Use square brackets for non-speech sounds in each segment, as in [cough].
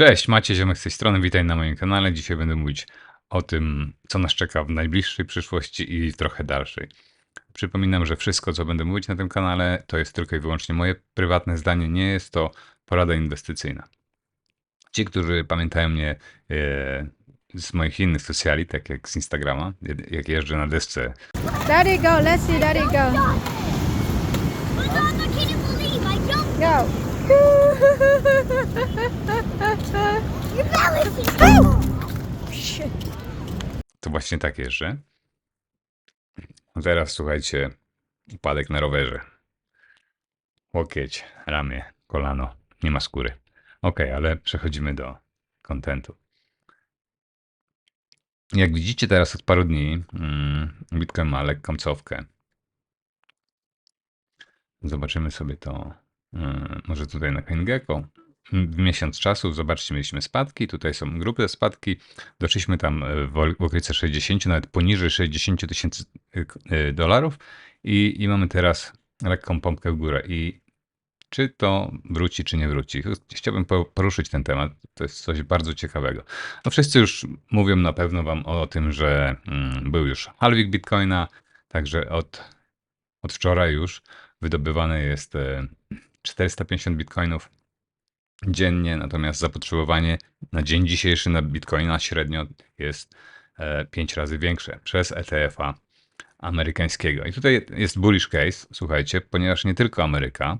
Cześć, Macie Ziomek z tej strony, witaj na moim kanale. Dzisiaj będę mówić o tym, co nas czeka w najbliższej przyszłości i trochę dalszej. Przypominam, że wszystko, co będę mówić na tym kanale, to jest tylko i wyłącznie moje prywatne zdanie, nie jest to porada inwestycyjna. Ci, którzy pamiętają mnie e, z moich innych socjali, tak jak z Instagrama, jak jeżdżę na desce Daddy, go. Let's see Daddy go. Go. To właśnie tak jeżdżę. Teraz słuchajcie, upadek na rowerze. Łokieć, ramię, kolano, nie ma skóry. Ok, ale przechodzimy do kontentu. Jak widzicie teraz od paru dni, mm, Bitcoin ma lekką cofkę. Zobaczymy sobie to może tutaj na CoinGecko. W miesiąc czasu, zobaczcie, mieliśmy spadki, tutaj są grupy spadki, doszliśmy tam e, w w okolice 60, nawet poniżej 60 tysięcy y, dolarów i, i mamy teraz lekką pompkę w górę. I czy to wróci, czy nie wróci? Chciałbym po- poruszyć ten temat. To jest coś bardzo ciekawego. No wszyscy już mówią na pewno wam o tym, że mm, był już halving Bitcoina, także od, od wczoraj już wydobywane jest e, 450 Bitcoinów dziennie, natomiast zapotrzebowanie na dzień dzisiejszy na Bitcoina średnio jest 5 razy większe przez ETF-a amerykańskiego. I tutaj jest bullish case, słuchajcie, ponieważ nie tylko Ameryka,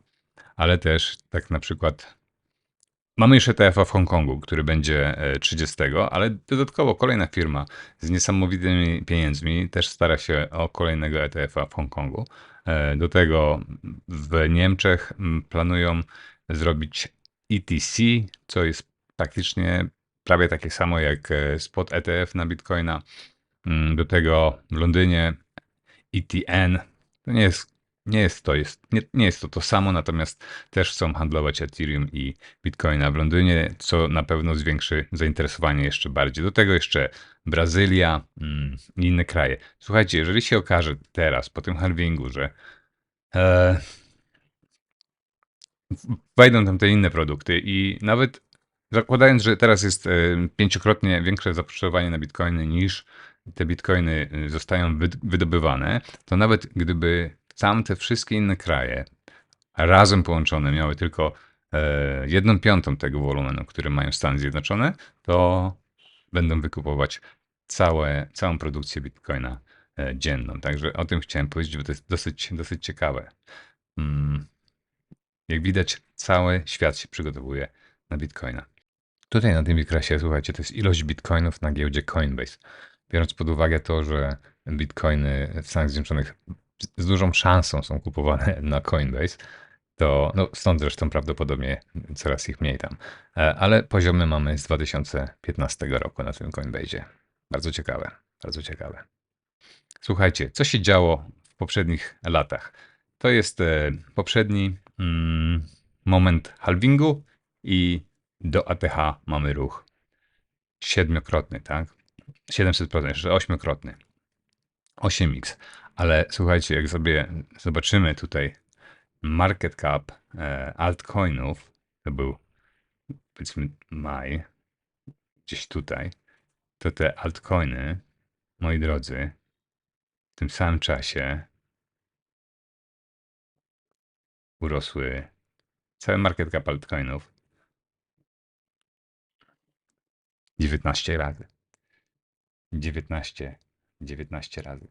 ale też tak na przykład mamy już ETF-a w Hongkongu, który będzie e, 30, ale dodatkowo kolejna firma z niesamowitymi pieniędzmi też stara się o kolejnego ETF-a w Hongkongu. E, Do tego w Niemczech planują zrobić ETC, co jest praktycznie prawie takie samo jak e, spot ETF na Bitcoina. Mm, Do tego w Londynie ETN. To nie jest, nie jest to, jest, nie, nie jest to to samo, natomiast też chcą handlować Ethereum i Bitcoina w Londynie, co na pewno zwiększy zainteresowanie jeszcze bardziej. Do tego jeszcze Brazylia mm, i inne kraje. Słuchajcie, jeżeli się okaże teraz, po tym halvingu, że e, wejdą tam te inne produkty i nawet zakładając, że teraz jest e, pięciokrotnie większe zapotrzebowanie na bitcoiny niż te bitcoiny e, zostają wyd- wydobywane, to nawet gdyby tamte wszystkie inne kraje razem połączone miały tylko e, jedną piątą tego wolumenu, który mają Stany Zjednoczone, to będą wykupować całe, całą produkcję bitcoina e, dzienną. Także o tym chciałem powiedzieć, bo to jest dosyć, dosyć ciekawe. Mm. Jak widać, cały świat się przygotowuje na bitcoina. Tutaj na tym wykresie, słuchajcie, to jest ilość bitcoinów na giełdzie Coinbase. Biorąc pod uwagę to, że bitcoiny w Stanach Zjednoczonych z dużą szansą są kupowane na Coinbase, to no, stąd zresztą prawdopodobnie coraz ich mniej tam. E, Ale poziomy mamy z 2015 roku na tym Coinbase. Bardzo ciekawe, bardzo ciekawe. Słuchajcie, co się działo w poprzednich latach? To jest e, poprzedni mm, moment halvingu i do ATH mamy ruch siedmiokrotny, tak? 700%, jeszcze ośmiokrotny. 8x. Ale słuchajcie, jak sobie zobaczymy tutaj market cap e, altcoinów, to był powiedzmy maj, gdzieś tutaj, to te altcoiny, moi drodzy, w tym samym czasie urosły cały market cap altcoinów 19 razy. 19, 19 razy.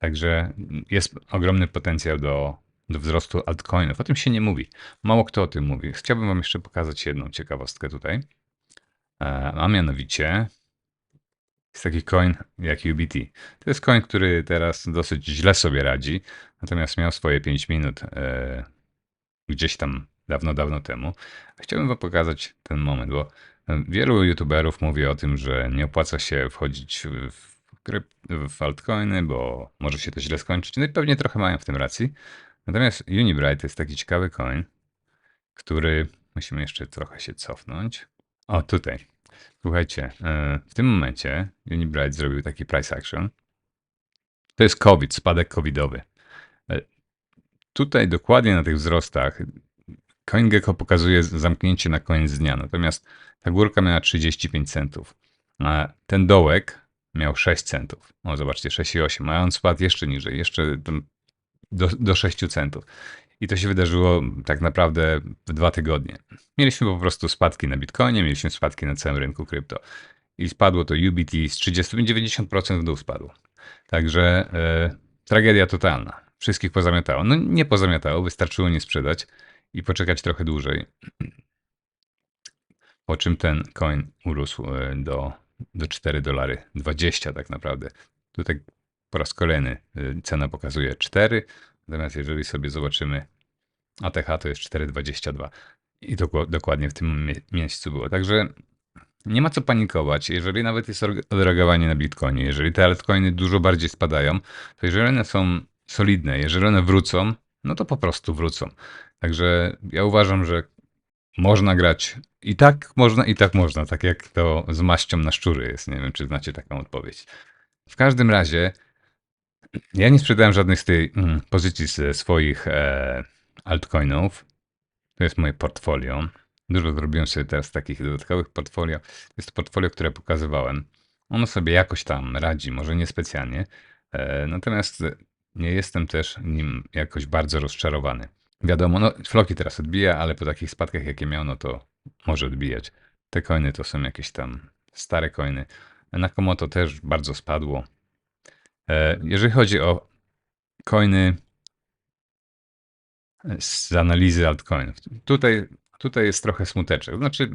Także jest ogromny potencjał do, do wzrostu altcoinów. O tym się nie mówi. Mało kto o tym mówi. Chciałbym Wam jeszcze pokazać jedną ciekawostkę tutaj. E, A mianowicie jest taki coin jak UBT. To jest coin, który teraz dosyć źle sobie radzi, natomiast miał swoje 5 minut e, gdzieś tam dawno, dawno temu. Chciałbym Wam pokazać ten moment, bo e, wielu youtuberów mówi o tym, że nie opłaca się wchodzić w, w altcoiny, bo może się to źle skończyć. No i pewnie trochę mają w tym racji. Natomiast Unibright jest taki ciekawy coin, który musimy jeszcze trochę się cofnąć. O, tutaj. Słuchajcie, e, w tym momencie Unibright zrobił taki price action. To jest COVID, spadek covidowy. E, Tutaj dokładnie na tych wzrostach CoinGecko pokazuje zamknięcie na koniec dnia, natomiast ta górka miała 35 centów, ten dołek miał 6 centów. O, zobaczcie, 6,8, a on spadł jeszcze niżej, jeszcze do, do 6 centów. I to się wydarzyło tak naprawdę w dwa tygodnie. Mieliśmy po prostu spadki na Bitcoinie, mieliśmy spadki na całym rynku krypto. I spadło to UBT z 30 90% w dół spadło. Także e, tragedia totalna. Wszystkich pozamiatało. No nie pozamiatało, wystarczyło nie sprzedać i poczekać trochę dłużej. Po czym ten coin urósł e, do, do 4 dolary 20 tak naprawdę. Tutaj po raz kolejny e, cena pokazuje 4, natomiast jeżeli sobie zobaczymy ATH to jest 4,22 i to dokładnie w tym mie- miejscu było. Także nie ma co panikować. Jeżeli nawet jest odreagowanie na Bitcoinie, jeżeli te altcoiny dużo bardziej spadają, to jeżeli one są solidne, jeżeli one wrócą, no to po prostu wrócą. Także ja uważam, że można grać i tak można, i tak można, tak jak to z maścią na szczury jest. Nie wiem, czy znacie taką odpowiedź. W każdym razie, ja nie sprzedałem żadnych z tej mm, pozycji ze swoich e, altcoinów. To jest moje portfolio. Dużo zrobiłem sobie teraz takich dodatkowych portfolio. To jest portfolio, które pokazywałem. Ono sobie jakoś tam radzi, może niespecjalnie. E, natomiast nie jestem też nim jakoś bardzo rozczarowany. Wiadomo, no Floki teraz odbija, ale po takich spadkach jakie miał, no to może odbijać. Te coiny to są jakieś tam stare coiny. Nakamoto też bardzo spadło. E, jeżeli chodzi o coiny z analizy altcoinów, tutaj, tutaj jest trochę smuteczek. Znaczy,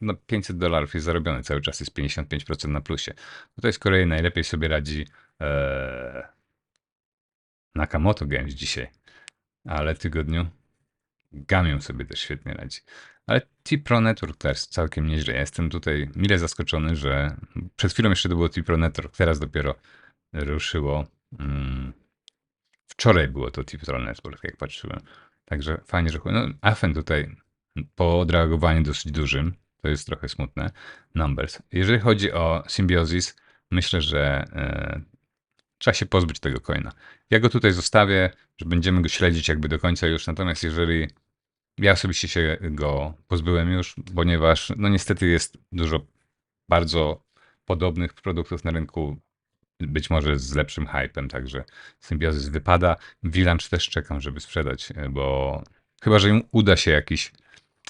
no 500 dolarów jest zarobione, cały czas jest 55% na plusie. Tutaj z kolei najlepiej sobie radzi e, Nakamoto Games dzisiaj, ale tygodniu Gamią sobie też świetnie radzi. Ale T-Pro Network też całkiem nieźle. Jestem tutaj mile zaskoczony, że przed chwilą jeszcze to było T-Pro Network, teraz dopiero ruszyło. Mm, wczoraj było to T-Pro Network, jak patrzyłem. Także fajnie, że... No, Afen tutaj po odreagowaniu dosyć dużym, to jest trochę smutne, numbers. Jeżeli chodzi o Symbiosis, myślę, że e, trzeba się pozbyć tego coina. Ja go tutaj zostawię, że będziemy go śledzić jakby do końca już, natomiast jeżeli ja osobiście się go pozbyłem już, ponieważ no niestety jest dużo bardzo podobnych produktów na rynku, być może z lepszym hypem, także Symbiosis wypada. Village też czekam, żeby sprzedać, bo chyba, że im uda się jakiś,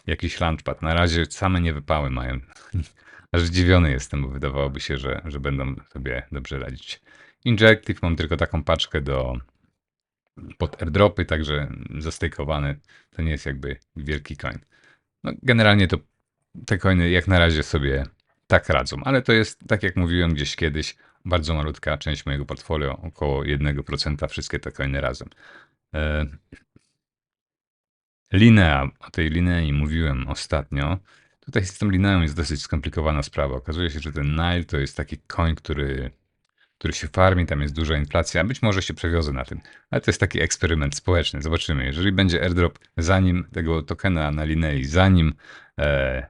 jakiś launchpad. Na razie same nie wypały mają. [laughs] Aż zdziwiony jestem, bo wydawałoby się, że, że będą sobie dobrze radzić. Injective mam tylko taką paczkę do pod airdropy, także zastejkowane. To nie jest jakby wielki coin. No, generalnie to te coiny jak na razie sobie tak radzą, ale to jest, tak jak mówiłem gdzieś kiedyś, bardzo malutka część mojego portfolio, około 1% wszystkie te coiny razem. E, Linea, o tej linei mówiłem ostatnio. Tutaj z tą lineą jest dosyć skomplikowana sprawa. Okazuje się, że ten Nile to jest taki coin, który który się farmi, tam jest duża inflacja, być może się przewiozę na tym. Ale to jest taki eksperyment społeczny. Zobaczymy. Jeżeli będzie airdrop zanim tego tokena na linei, zanim e,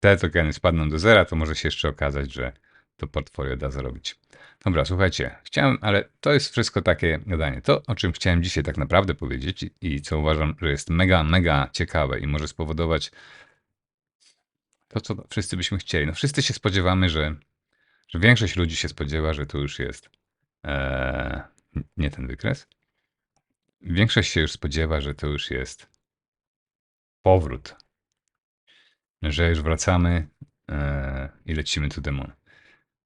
te tokeny spadną do zera, to może się jeszcze okazać, że to portfolio da zarobić. Dobra, słuchajcie, chciałem, ale to jest wszystko takie gadanie. To, o czym chciałem dzisiaj tak naprawdę powiedzieć i co uważam, że jest mega, mega ciekawe i może spowodować to, co wszyscy byśmy chcieli. No wszyscy się spodziewamy, że że większość ludzi się spodziewa, że to już jest e, nie ten wykres. Większość się już spodziewa, że to już jest powrót. Że już wracamy e, i lecimy tu demon.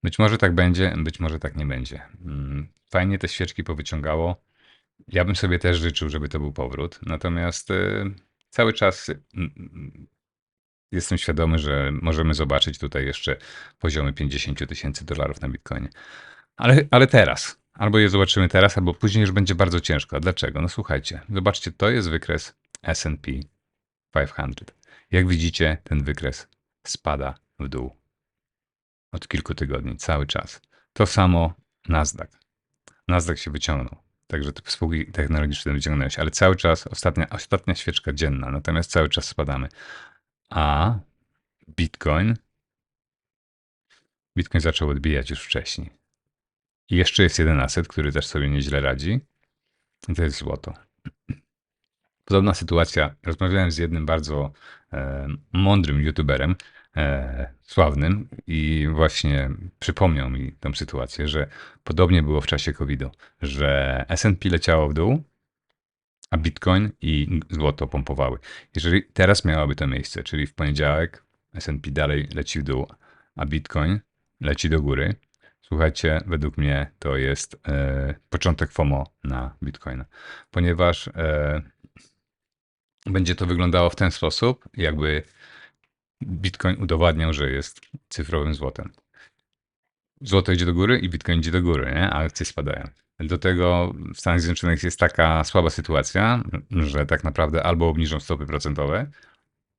Być może tak będzie, być może tak nie będzie. Mm, Fajnie te świeczki powyciągało. Ja bym sobie też życzył, żeby to był powrót. Natomiast e, cały czas jestem świadomy, że możemy zobaczyć tutaj jeszcze poziomy 50 tysięcy dolarów na Bitcoinie. Ale, ale teraz. Albo je zobaczymy teraz, albo później już będzie bardzo ciężko. A dlaczego? No słuchajcie, zobaczcie, to jest wykres S&P 500. Jak widzicie, ten wykres spada w dół od kilku tygodni, cały czas. To samo Nasdaq. Nasdaq się wyciągnął. Także te spółki technologiczne wyciągnęły się, ale cały czas, ostatnia, ostatnia świeczka dzienna, natomiast cały czas spadamy. A Bitcoin. Bitcoin zaczął odbijać już wcześniej. I jeszcze jest jeden aset, który też sobie nieźle radzi. To jest złoto. Podobna sytuacja. Rozmawiałem z jednym bardzo e, mądrym youtuberem, e, sławnym, i właśnie przypomniał mi tę sytuację, że podobnie było w czasie COVID-u, że SP leciało w dół, a Bitcoin i złoto pompowały. Jeżeli teraz miałoby to miejsce, czyli w poniedziałek S&P dalej leci w dół, a Bitcoin leci do góry, słuchajcie, według mnie to jest e, początek FOMO na Bitcoina, ponieważ e, będzie to wyglądało w ten sposób, jakby Bitcoin udowadniał, że jest cyfrowym złotem. Złoto idzie do góry i Bitcoin idzie do góry, nie? a akcje spadają. Do tego w Stanach Zjednoczonych jest taka słaba sytuacja, że tak naprawdę albo obniżą stopy procentowe,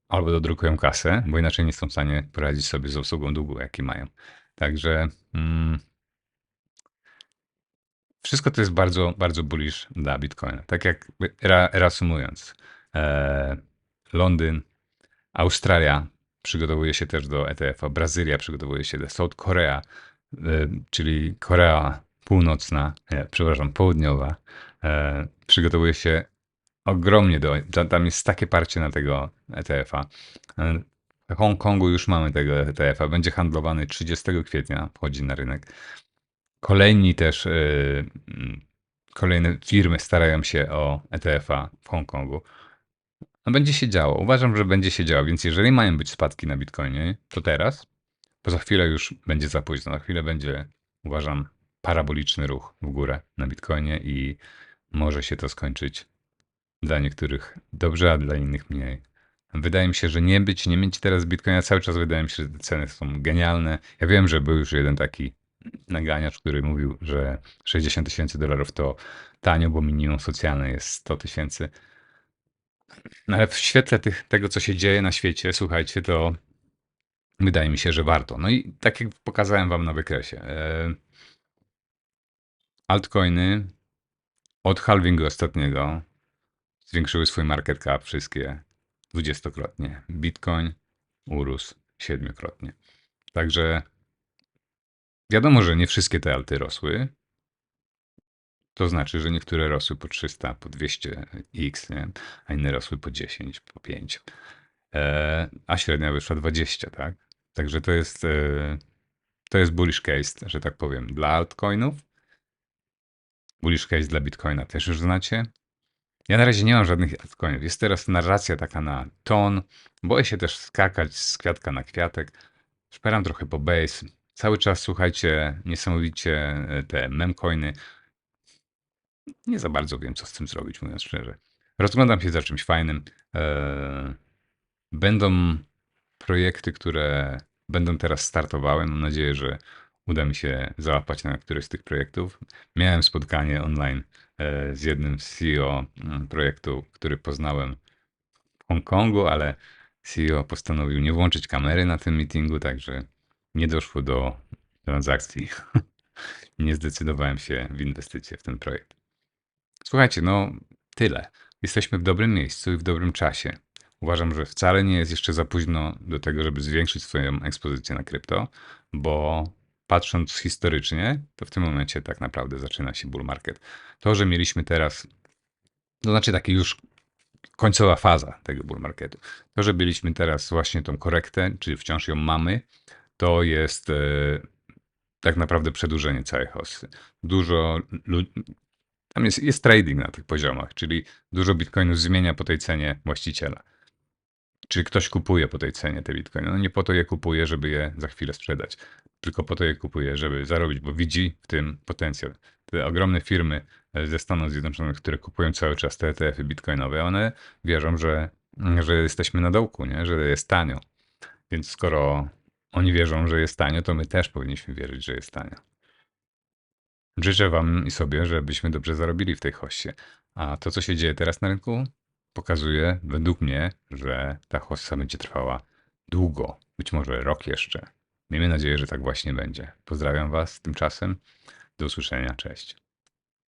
albo dodrukują kasę, bo inaczej nie są w stanie poradzić sobie z obsługą długu, jaki mają. Także mm, wszystko to jest bardzo, bardzo bullish dla Bitcoina. Tak jak re, reasumując, e, Londyn, Australia przygotowuje się też do ETF-a, Brazylia przygotowuje się do South Korea, e, czyli Korea Północna, nie, przepraszam, Południowa, e, przygotowuje się ogromnie do. ta- Tam jest takie parcie na tego ETF-a. E, W Hongkongu już mamy tego ETF-a. Będzie handlowany 30 kwietnia, wchodzi na rynek. Kolejni też, e, kolejne firmy starają się o ETF-a w Hongkongu. No będzie się działo. Uważam, że będzie się działo, więc jeżeli mają być spadki na Bitcoinie, to teraz, bo za chwilę już będzie za późno. Za chwilę będzie, uważam, paraboliczny ruch w górę na Bitcoinie i może się to skończyć dla niektórych dobrze, a dla innych mniej. Wydaje mi się, że nie być, nie mieć teraz Bitcoina cały czas wydaje mi się, że te ceny są genialne. Ja wiem, że był już jeden taki naganiacz, który mówił, że 60 tysięcy dolarów to tanio, bo minimum socjalne jest 100 tysięcy. No ale w świetle tych, tego, co się dzieje na świecie, słuchajcie, to wydaje mi się, że warto. No i tak jak pokazałem wam na wykresie. e, Altcoiny od halvingu ostatniego zwiększyły swój market cap wszystkie dwudziestokrotnie. Bitcoin urósł siedmiokrotnie. Także wiadomo, że nie wszystkie te alty rosły. To znaczy, że niektóre rosły po 300, po 200x, nie? a inne rosły po 10, po 5. E, a średnia wyszła 20, tak? Także to jest, e, to jest bullish case, że tak powiem, dla altcoinów. Bullish case dla Bitcoina też już znacie. Ja na razie nie mam żadnych altcoinów. Jest teraz narracja taka na ton. Boję się też skakać z kwiatka na kwiatek. Szperam trochę po base. Cały czas słuchajcie, niesamowicie e, te memcoiny. Nie za bardzo wiem, co z tym zrobić, mówiąc szczerze. Rozglądam się za czymś fajnym. Eee, Będą projekty, które będą teraz startowały. Mam nadzieję, że uda mi się załapać na któryś z tych projektów. Miałem spotkanie online e, z jednym z CEO mm, projektu, który poznałem w Hongkongu, ale CEO postanowił nie włączyć kamery na tym meetingu, także nie doszło do transakcji. [laughs] nie zdecydowałem się w inwestycje w ten projekt. Słuchajcie, no tyle. Jesteśmy w dobrym miejscu i w dobrym czasie. Uważam, że wcale nie jest jeszcze za późno do tego, żeby zwiększyć swoją ekspozycję na krypto, bo patrząc historycznie, to w tym momencie tak naprawdę zaczyna się bull market. To, że mieliśmy teraz, to znaczy taki już końcowa faza tego bull marketu. To, że byliśmy teraz właśnie tą korektę, czyli wciąż ją mamy, to jest e, tak naprawdę przedłużenie całej hossy. Dużo tam jest, jest trading na tych poziomach, czyli dużo bitcoinów zmienia po tej cenie właściciela. Czy ktoś kupuje po tej cenie te bitcoiny? No nie po to je kupuje, żeby je za chwilę sprzedać, tylko po to je kupuje, żeby zarobić, bo widzi w tym potencjał. Te ogromne firmy e, ze Stanów Zjednoczonych, które kupują cały czas te ETF-y bitcoinowe, one wierzą, że, że jesteśmy na dołku, nie? że jest tanio. Więc skoro oni wierzą, że jest tanio, to my też powinniśmy wierzyć, że jest tanio. Życzę Wam i sobie, żebyśmy dobrze zarobili w tej hoście. A to, co się dzieje teraz na rynku, pokazuje według mnie, że ta hossa będzie trwała długo, być może rok jeszcze. Miejmy nadzieję, że tak właśnie będzie. Pozdrawiam Was tymczasem. Do usłyszenia. Cześć.